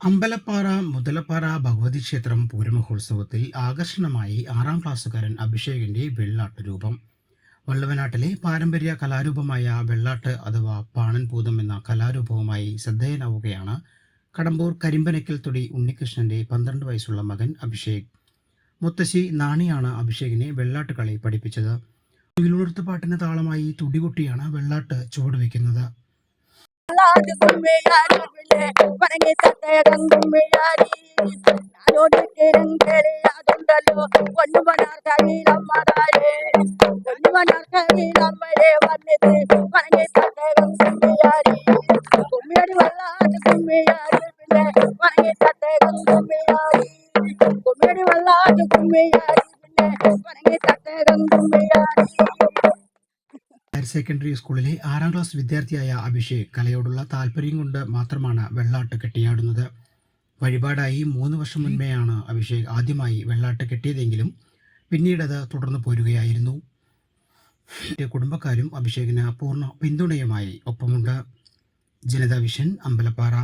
അമ്പലപ്പാറ മുതലപ്പാറ ഭഗവതി ക്ഷേത്രം പൂരമഹോത്സവത്തിൽ ആകർഷണമായി ആറാം ക്ലാസ്സുകാരൻ അഭിഷേകിന്റെ വെള്ളാട്ട് രൂപം. വള്ളുവനാട്ടിലെ പാരമ്പര്യ കലാരൂപമായ വെള്ളാട്ട് അഥവാ പാണൻപൂതം എന്ന കലാരൂപവുമായി ശ്രദ്ധേയനാവുകയാണ് കടമ്പൂർ കരിമ്പനക്കൽ തൊടി ഉണ്ണികൃഷ്ണന്റെ പന്ത്രണ്ട് വയസ്സുള്ള മകൻ അഭിഷേക്. മുത്തശ്ശി നാണിയാണ് അഭിഷേകിനെ വെള്ളാട്ട് കളി പഠിപ്പിച്ചത്. പാട്ടിന് താളമായി തുടികൊട്ടിയാണ് വെള്ളാട്ട് ചുവടുവെക്കുന്നത്. தாளாது சும்மையாரி பிள்ளை பரங்கி சத்தைய கங்கும்மையாரி நானோட்டு கிரங்கரே அதுண்டலோ ஒன்று மணார் கையில் அம்மதாரே ஒன்று மணார் கையில் அம்மரே வந்தது பரங்கி சத்தைய கங்கும்மையாரி கும்மியாடி வல்லாது கும்மையாரி பிள்ளை பரங்கி சத்தைய கங்கும்மையாரி கும்மியாடி வல்லாது கும்மையாரி பிள்ளை பரங்கி சத்தைய கங்கும்மையாரி ഹയർ സെക്കൻഡറി സ്കൂളിലെ ആറാം ക്ലാസ് വിദ്യാർത്ഥിയായ അഭിഷേക് കലയോടുള്ള താല്പര്യം കൊണ്ട് മാത്രമാണ് വെള്ളാട്ട് കെട്ടിയാടുന്നത്. വഴിപാടായി മൂന്ന് വർഷം മുൻപെയാണ് അഭിഷേക് ആദ്യമായി വെള്ളാട്ട് കെട്ടിയതെങ്കിലും പിന്നീട് അത് തുടർന്നു പോരുകയായിരുന്നു. കുടുംബക്കാരും അഭിഷേകിന് പൂർണ പിന്തുണയുമായി ഒപ്പമുണ്ട്. ജനതാ വിഷൻ അമ്പലപ്പാറ.